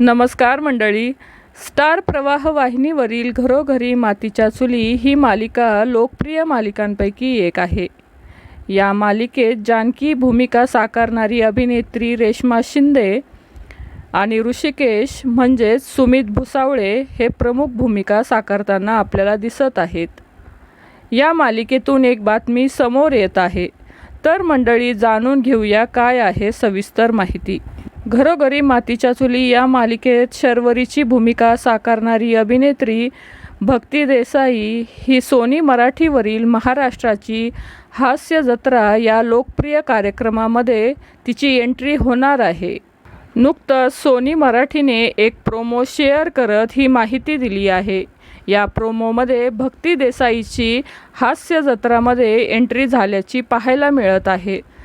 नमस्कार मंडळी. स्टार प्रवाह वाहिनीवरील घरोघरी मातीच्या चुली ही मालिका लोकप्रिय मालिकांपैकी एक आहे. या मालिकेत जानकी भूमिका साकारणारी अभिनेत्री रेश्मा शिंदे आणि ऋषिकेश म्हणजेच सुमित भुसावळे हे प्रमुख भूमिका साकारताना आपल्याला दिसत आहेत. या मालिकेतून एक बातमी समोर येत आहे. तर मंडळी जाणून घेऊया काय आहे सविस्तर माहिती. घरोघरी मातीच्या चुली या मालिकेत शर्वरीची भूमिका साकारणारी अभिनेत्री भक्ती देसाई ही सोनी मराठीवरील महाराष्ट्राची हास्य जत्रा या लोकप्रिय कार्यक्रमामध्ये तिची एंट्री होणार आहे. नुकतंच सोनी मराठीने एक प्रोमो शेअर करत ही माहिती दिली आहे. या प्रोमोमध्ये भक्ती देसाईची हास्य जत्रामध्ये एंट्री झाल्याची पाहायला मिळत आहे.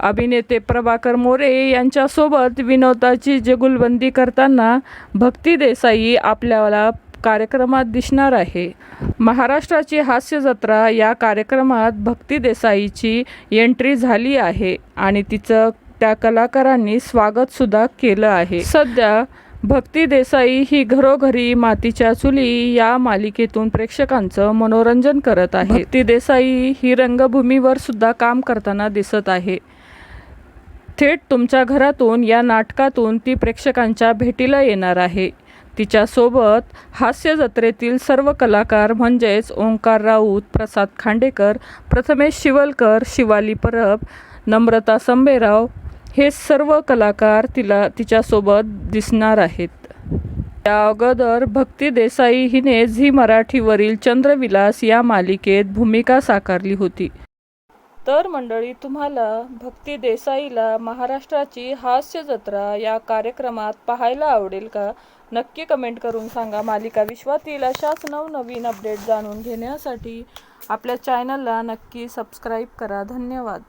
अभिनेते प्रभाकर मोरे यांच्यासोबत विनोदाची जगुलबंदी करताना भक्ती देसाई आपल्याला कार्यक्रमात दिसणार आहे. महाराष्ट्राची हास्य जत्रा या कार्यक्रमात भक्ती देसाईची एंट्री झाली आहे आणि तिचं त्या कलाकारांनी स्वागतसुद्धा केलं आहे. सध्या भक्ती देसाई ही घरोघरी मातीच्या चुली या मालिकेतून प्रेक्षकांचं मनोरंजन करत आहे. भक्ती देसाई ही रंगभूमीवर सुद्धा काम करताना दिसत आहे. थेट तुमच्या घरातून या नाटकातून ती प्रेक्षकांच्या भेटीला येणार आहे. तिच्यासोबत हास्य जत्रेतील सर्व कलाकार म्हणजेच ओंकार राऊत प्रसाद खांडेकर प्रथमेश शिवलकर शिवाली परब नम्रता संबेराव हे सर्व कलाकार तिला तिच्यासोबत दिसणार आहेत. या अगोदर भक्ती देसाई हिने झी मराठीवरील चंद्रविलास या मालिकेत भूमिका साकारली होती. तर मंडळी तुम्हाला भक्ती देसाईला महाराष्ट्राची हास्य जत्रा या कार्यक्रमात पाहायला आवडेल का? नक्की कमेंट करून सांगा. मालिका विश्वातील अशाच नवनवीन अपडेट जाणून घेण्यासाठी आपल्या चॅनलला नक्की सबस्क्राईब करा. धन्यवाद.